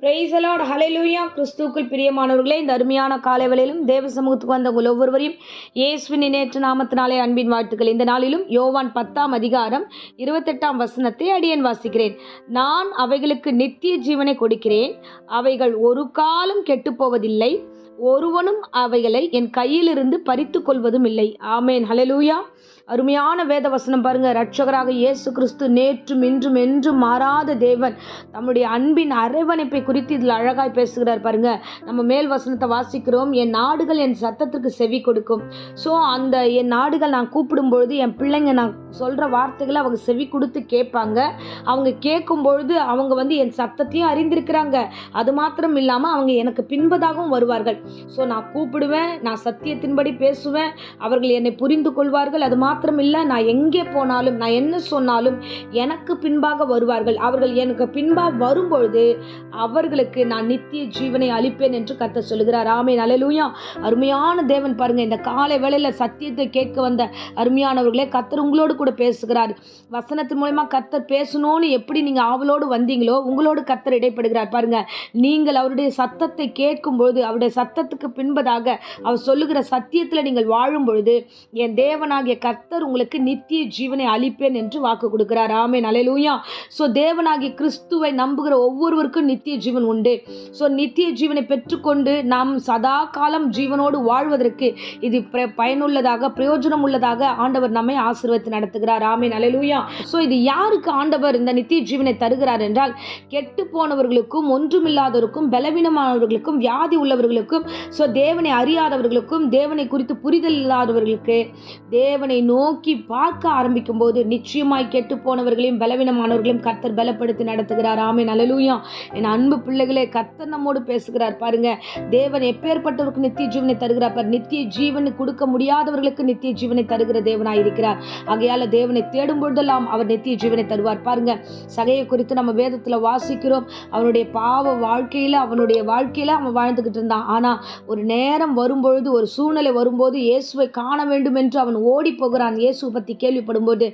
பிரைசலாட் hallelujah கிறிஸ்துவுக்குள் பிரியமானவர்களே இந்த அருமையான காலைவலையிலும் தேவ சமூகத்துக்கு வந்த உங்கள் ஒவ்வொருவரையும் இயேசுவின் நேற்று நாமத்தினாலே அன்பின் வாழ்த்துக்கள். இந்த நாளிலும் யோவான் பத்தாம் அதிகாரம் இருபத்தெட்டாம் வசனத்தை அடியன் வாசிக்கிறேன். நான் அவைகளுக்கு நித்திய ஜீவனை கொடுக்கிறேன். அவைகள் ஒரு காலம் கெட்டுப்போவதில்லை. ஒருவனும் அவைகளை என் கையிலிருந்து பறித்து கொள்வதும் இல்லை. ஆமேன். ஹலெலூயா அருமையான வேத வசனம் பாருங்க. ரட்சகராக இயேசு கிறிஸ்து நேற்றும் இன்றும் என்றும் மாறாத தேவன். தம்முடைய அன்பின் அரவணைப்பை குறித்து இதில் அழகாய் பேசுகிறார் பாருங்க. நம்ம மேல் வசனத்தை வாசிக்கிறோம். என் நாடுகள் என் சத்தத்திற்கு செவி கொடுக்கும். ஸோ அந்த என் நாடுகள் நான் கூப்பிடும் பொழுது என் பிள்ளைங்க நான் சொல்கிற வார்த்தைகளை அவங்க செவி கொடுத்து கேட்பாங்க. அவங்க கேட்கும் பொழுது அவங்க வந்து என் சத்தத்தையும் அறிந்திருக்கிறாங்க. அது மாத்திரம் இல்லாமல் அவங்க எனக்கு பின்பதாகவும் வருவார்கள். ஸோ நான் கூப்பிடுவேன். நான் சத்தியத்தின்படி பேசுவேன். அவர்கள் என்னை புரிந்து கொள்வார்கள். அது மாத்திரம் இல்லை நான் எங்கே போனாலும் நான் என்ன சொன்னாலும் எனக்கு பின்பாக வருவார்கள். அவர்கள் எனக்கு பின்பாக வரும்பொழுது அவர்களுக்கு நான் நித்திய ஜீவனை அளிப்பேன் என்று கத்த சொல்லுகிறார். ஆமே நலலூயா அருமையான தேவன் பாருங்க இந்த காலை வேளையில் சத்தியத்தை கேட்க வந்த அருமையானவர்களே கத்தர் உங்களோடு கூட பேசுகிறார். வசனத்தின் மூலயமா கத்தர் பேசணும்னு எப்படி நீங்கள் ஆவலோடு வந்தீங்களோ உங்களோடு கத்தர் இடைப்படுகிறார். பாருங்க நீங்கள் அவருடைய சத்தத்தை கேட்கும்பொழுது அவருடைய சத்தத்துக்கு பின்பதாக அவர் சொல்லுகிற சத்தியத்தில் நீங்கள் வாழும் பொழுது என் தேவனாகிய கத் கர்த்தர் உங்களுக்கு நித்திய ஜீவனை அளிப்பேன் என்று வாக்கு கொடுக்கிறார். ஆமே நலையிலூயா ஸோ தேவனாகி கிறிஸ்துவை நம்புகிற ஒவ்வொருவருக்கும் நித்திய ஜீவன் உண்டு. ஸோ நித்திய ஜீவனை பெற்றுக்கொண்டு நாம் சதா காலம் ஜீவனோடு வாழ்வதற்கு இது பிர- பயனுள்ளதாக பிரயோஜனம் உள்ளதாக ஆண்டவர் நம்மை ஆசீர்வத்து நடத்துகிறார். ஆமே நலையிலூயா ஸோ இது யாருக்கு ஆண்டவர் இந்த நித்திய ஜீவனை தருகிறார் என்றால் கெட்டு போனவர்களுக்கும் ஒன்றுமில்லாதவருக்கும் பலவீனமானவர்களுக்கும் வியாதி உள்ளவர்களுக்கும் ஸோ தேவனை அறியாதவர்களுக்கும் தேவனை குறித்து புரிதல் இல்லாதவர்களுக்கு தேவனை நோ நோக்கி பார்க்க ஆரம்பிக்கும் போது நிச்சயமாய் கெட்டு போனவர்களையும் பலவீனமானவர்களையும் கர்த்தர் பலப்படுத்தி நடத்துகிறார். ஆமே நலலூயா என் அன்பு பிள்ளைகளே கர்த்தர் நம்மோடு பேசுகிறார். பாருங்க தேவன் எப்பேற்பட்டவருக்கு நித்திய ஜீவனை தருகிறார் பார். நித்திய ஜீவனை கொடுக்க முடியாதவர்களுக்கு நித்திய ஜீவனை தருகிற தேவனாய் இருக்கிறார். ஆகையால தேவனை தேடும் பொழுதெல்லாம் அவர் நித்திய ஜீவனை தருவார். பாருங்க சகையை குறித்து நம்ம வேதத்தில் வாசிக்கிறோம். அவனுடைய பாவ வாழ்க்கையில் அவனுடைய வாழ்க்கையில் அவன் வாழ்ந்துக்கிட்டு இருந்தான். ஆனால் ஒரு நேரம் வரும்பொழுது ஒரு சூழ்நிலை வரும்போது இயேசுவை காண வேண்டும் என்று அவன் ஓடி போகிறான். இயேசுவை பற்றி கேள்விப்படும்போது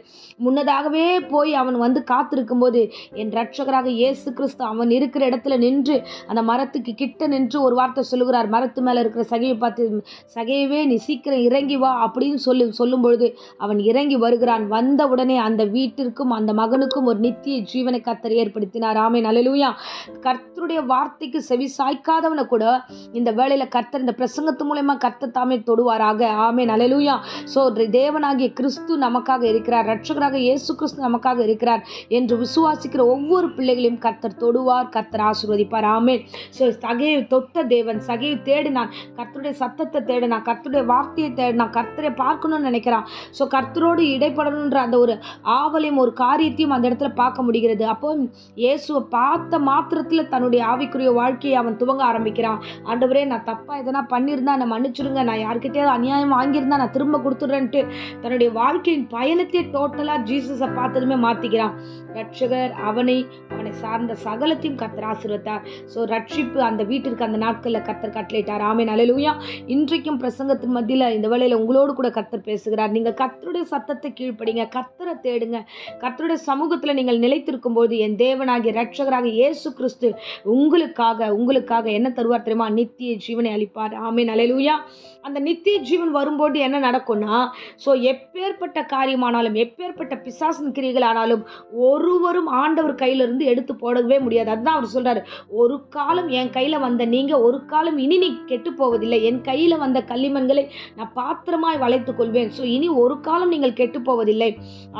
முன்னதாகவே போய் அவன் வந்து காத்திருக்கும் போது என் ரட்சகராக இயேசு கிறிஸ்து அவன் இருக்கிற இடத்துல நின்று அந்த மரத்துக்கு கிட்ட நின்று ஒரு வார்த்தை சொல்லுகிறார். மரத்து மேலே இருக்கிற சகையை பார்த்து சகையவே நீ சீக்கிரம் இறங்கி வா அப்படின்னு சொல்லி சொல்லும் பொழுது அவன் இறங்கி வருகிறான். வந்த உடனே அந்த வீட்டிற்கும் அந்த மகனுக்கும் ஒரு நித்திய ஜீவனை கத்தர் ஏற்படுத்தினார். ஆமே நல்லலூயா கர்த்தருடைய வார்த்தைக்கு செவி சாய்க்காதவனை கூட இந்த வேலையில் கர்த்தர் இந்த பிரசங்கத்து மூலயமா கர்த்தர் தாமே தொடுவாராக. ஆமே நல்லலூயா ஸோ தேவனாகிய கிறிஸ்து நமக்காக இருக்கிறார் ரட்சகராக இயேசு கிறிஸ்து நமக்காக இருக்கிறார் என்று விசுவாசிக்கிற ஒவ்வொரு பிள்ளைகளையும் கர்த்தர் தொடுவார் கர்த்தர் ஆசீர்வதிப்பார். ஆமே ஸோ சகையை தொட்ட தேவன் சகையை தேடினான். கர்த்தருடைய சத்தத்தை தேடினான் கர்த்தருடைய வார்த்தையை தேடினான் கர்த்தரை பார்க்கணும்னு நினைக்கிறான். ஸோ கர்த்தரோடு இடைப்படணுன்ற அந்த ஒரு ஆவலையும் ஒரு காரியத்தையும் அந்த இடத்துல பார்க்க முடிகிறது. அப்போ இயேசுவை பார்த்த மாத்திரத்தில் தன்னுடைய ஆவிக்குரிய வாழ்க்கையை அவன் துவங்க ஆரம்பிக்கிறான். ஆண்டவரே நான் தப்பாக எதனா பண்ணியிருந்தா என்னை மன்னிச்சிடுங்க நான் யார்கிட்டயாவது அநியாயம் வாங்கியிருந்தா நான் திரும்ப கொடுத்துட்றேன்ட்டு தன்னுடைய வாழ்க்கையின் பயணத்தை டோட்டலாக ஜீசஸை பார்த்ததுமே மாற்றிக்கிறான் ரட்சகர் அவனை அவனை சார்ந்த சகலத்தையும் கத்தர் ஆசிர்வத்தார். ஸோ ரட்சிப்பு அந்த வீட்டிற்கு அந்த நாட்களில் கத்தர் கட்டளையிட்டார். ஆமே அலையிலுயா இன்றைக்கும் பிரசங்கத்தின் மத்தியில் இந்த வேலையில் உங்களோடு கூட கத்தர் பேசுகிறார். நீங்கள் கத்தருடைய சத்தத்தை கீழ்ப்படிங்க கத்தரை தேடுங்க. கத்தருடைய சமூகத்தில் நீங்கள் நிலைத்திருக்கும் போது என் தேவனாகிய ரட்சகராக இயேசு கிறிஸ்து உங்களுக்காக உங்களுக்காக என்ன தருவார் தெரியுமா? நித்திய ஜீவனை அளிப்பார். ஆமே அலையிலுயா அந்த நித்திய ஜீவன் வரும்போது என்ன நடக்கும்னா ஸோ எப்பேற்பட்ட காரியமானாலும் எப்பேற்பட்ட பிசாசின் கிரிகள் ஆனாலும் ஒருவரும் ஆண்டவர் கையிலிருந்து எடுத்து போடவே முடியாது. அதுதான் அவர் சொல்றாரு. ஒரு காலம் என் கையில வந்த நீங்க ஒரு காலம் இனி நீ கெட்டு போவதில்லை. என் கையில வந்த களிமண்களை நான் பாத்திரமாய் வளைத்துக் கொள்வேன். ஸோ இனி ஒரு காலம் நீங்கள் கெட்டு போவதில்லை.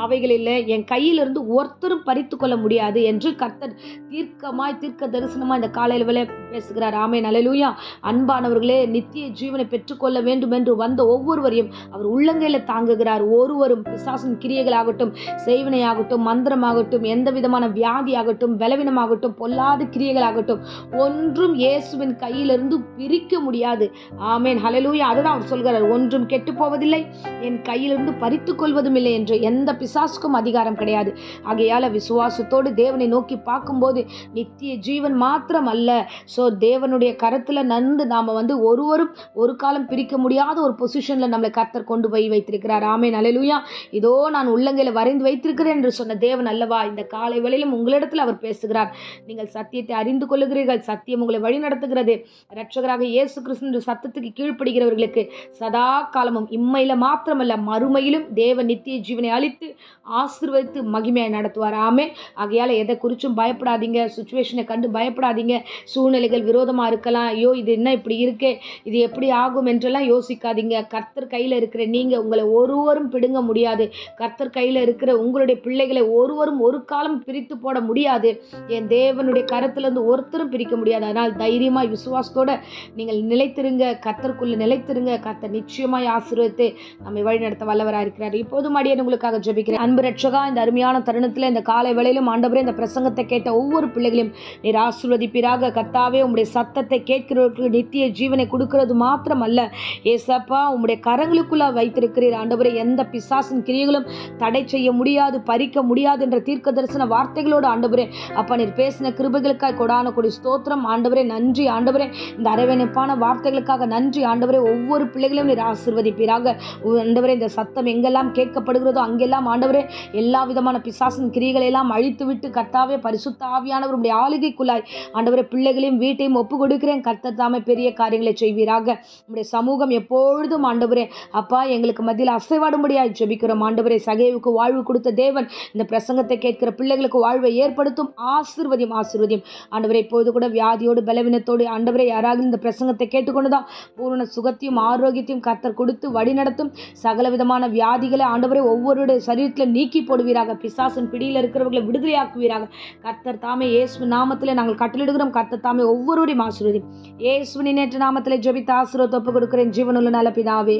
அவைகளில் என் கையிலிருந்து ஒருத்தரும் பறித்து கொள்ள முடியாது என்று கர்த்தர் தீர்க்கமாய் தீர்க்க தரிசனமாய் இந்த காலையில் வேலை பேசுகிறார். ஆமே நலலூயா அன்பானவர்களே நித்திய ஜீவனை பெற்றுக்கொள்ள வேண்டும் என்று வந்த ஒவ்வொருவரையும் அவர் உள்ளங்கையில் தாங்குகிறார். ஒருவரும் பிசாசின் கிரியைகளாகட்டும் செய்வினையாகட்டும் மந்திரமாகட்டும் எந்த விதமான வியாதியாகட்டும் பலவீனமாகட்டும் பொல்லாத கிரியைகளாகட்டும் ஒன்றும் இயேசுவின் கையிலிருந்து பிரிக்க முடியாது. ஆமேன். ஹலலூயா அதுதான் அவர் சொல்கிறார். ஒன்றும் கெட்டு போவதில்லை என் கையிலிருந்து பறித்து கொள்வதும் இல்லை என்று எந்த பிசாசுக்கும் அதிகாரம் கிடையாது. ஆகையால விசுவாசத்தோடு தேவனை நோக்கி பார்க்கும்போது நித்திய ஜீவன் மாத்திரம் அல்ல ஸோ தேவனுடைய கரத்தில் நந்து நாம் வந்து ஒருவரும் ஒரு காலம் பிரிக்க முடியாத ஒரு பொசிஷனில் நம்மளை கர்த்தர் கொண்டு போய் வைத்திருக்கிறார். ஆமேன். நலலுயா இதோ நான் உள்ளங்கையில் வரைந்து வைத்திருக்கிறேன் என்று சொன்ன தேவன் அல்லவா? இந்த காலை வேளையிலும் உங்களிடத்தில் அவர் பேசுகிறார். நீங்கள் சத்தியத்தை அறிந்து கொள்ளுகிறீர்கள். சத்தியம் உங்களை வழி நடத்துகிறது. இரட்சகராக இயேசு கிறிஸ்து சத்தத்துக்கு கீழ்ப்படுகிறவர்களுக்கு சதா காலமும் இம்மையில் மாத்திரமல்ல மறுமையிலும் தேவ நித்திய ஜீவனை அளித்து ஆசீர்வதித்து மகிமையை நடத்துவார். ஆமே ஆகையால் எதை குறிச்சும் பயப்படாதீங்க. சுச்சுவேஷனை கண்டு பயப்படாதீங்க. சூழ்நிலைகள் விரோதமாக இருக்கலாம். ஐயோ இது என்ன இப்படி இருக்கே? இது எப்படி ஆகும் என்றெல்லாம் யோசிக்காதீங்க. கர்த்தர் கையில் இருக்கிற நீங்கள் உங்களை ஒரு ஒருவரும் பிடுங்க முடியாது. கர்த்தர் கையில் இருக்கிற உங்களுடைய பிள்ளைகளை ஒருவரும் ஒரு காலம் பிரித்து போட முடியாது. என் தேவனுடைய கருத்துலேருந்து ஒருத்தரும் பிரிக்க முடியாது. அதனால் தைரியமாக விசுவாசத்தோட நீங்கள் நிலைத்திருங்க. கர்த்தருக்குள்ளே நிலைத்திருங்க. கர்த்தர் நிச்சயமாய் ஆசீர்வதித்து நம்மை வழிநடத்த வல்லவராக இருக்கிறார். இப்போதும் அடியேன் உங்களுக்காக ஜெபிக்கிறேன். அன்பு ரட்சகா இந்த அருமையான தருணத்தில் இந்த காலை வேளையிலும் ஆண்டவரே இந்த பிரசங்கத்தை கேட்ட ஒவ்வொரு பிள்ளைகளையும் நீர் ஆசீர்வதிப்பீராக. கர்த்தாவே உங்களுடைய சத்தத்தை கேட்கிறவர்களுக்கு நித்திய ஜீவனை கொடுக்கிறது மாத்திரம் அல்ல ஏசப்பா உங்களுடைய கரங்களுக்குள்ளே வைத்திருக்கிறீர். ஆண்டவரே எந்த பிசாசின் கிரியைகளும் தடை செய்ய முடியாது பறிக்க முடியாது என்ற தீர்க்க தரிசன வார்த்தைகளோடு ஆண்டவரே அப்பா நீர் பேசின கிருபைகளுக்காய் கொடான கொடி ஸ்தோத்திரம். ஆண்டவரே நன்றி. ஆண்டவரே இந்த அரவணைப்பான வார்த்தைகளுக்காக நன்றி. ஆண்டவரே ஒவ்வொரு பிள்ளைகளையும் நீர் ஆசிர்வதிப்பீராக. ஆண்டவரே இந்த சத்தம் எங்கெல்லாம் கேட்கப்படுகிறதோ அங்கெல்லாம் ஆண்டவரே எல்லா விதமான பிசாசின் கிரிகளை எல்லாம் அழித்து விட்டு கர்த்தாவே பரிசுத்த ஆவியானவருடைய ஆளுகைக்குள்ளாய் ஆண்டவரே பிள்ளைகளையும் வீட்டையும் ஒப்பு கொடுக்கிறேன் கர்த்தர் தாமே பெரிய காரியங்களை செய்வீராக. நம்முடைய சமூகம் எப்பொழுதும் ஆண்டவரே அப்பா எங்களுக்கு மத்தியில் அசைவாடும்படியாய் ஜெபிக்கிறோம். ஆண்டவரே சகைவுக்கு வாழ்வு கொடுத்த தேவன் இந்த பிரசங்கத்தை கேட்கிற பிள்ளைகளுக்கு வாழ்வை ஏற்படுத்தும். ஆசீர்வதியும் ஆசிர்வதியம். ஆண்டவரை இப்போது கூட வியாதியோடு பலவீனத்தோடு ஆண்டவரை யாராவது இந்த பிரசங்கத்தை கேட்டுக்கொண்டு தான் பூரண சுகத்தையும் ஆரோக்கியத்தையும் கர்த்தர் கொடுத்து வழிநடத்தும். சகல விதமான வியாதிகளை ஆண்டவரை ஒவ்வொருடைய சரீரத்தில் நீக்கி போடுவீராக. பிசாசன் பிடியில் இருக்கிறவர்களை விடுதலையாக்குவீராக. கர்த்தர் தாமே இயேசு நாமத்தில் நாங்கள் கட்டளிடுகிறோம் கர்த்தர் தாமே ஒவ்வொருவரையும் ஆசீர்வதி. இயேசுவின் நேற்று நாமத்தில் ஜெபித்த ஆசீர்வாதத்தை தொப்பு கொடுக்கிறேன் ஜீவனுள்ள நல்ல பிதாவே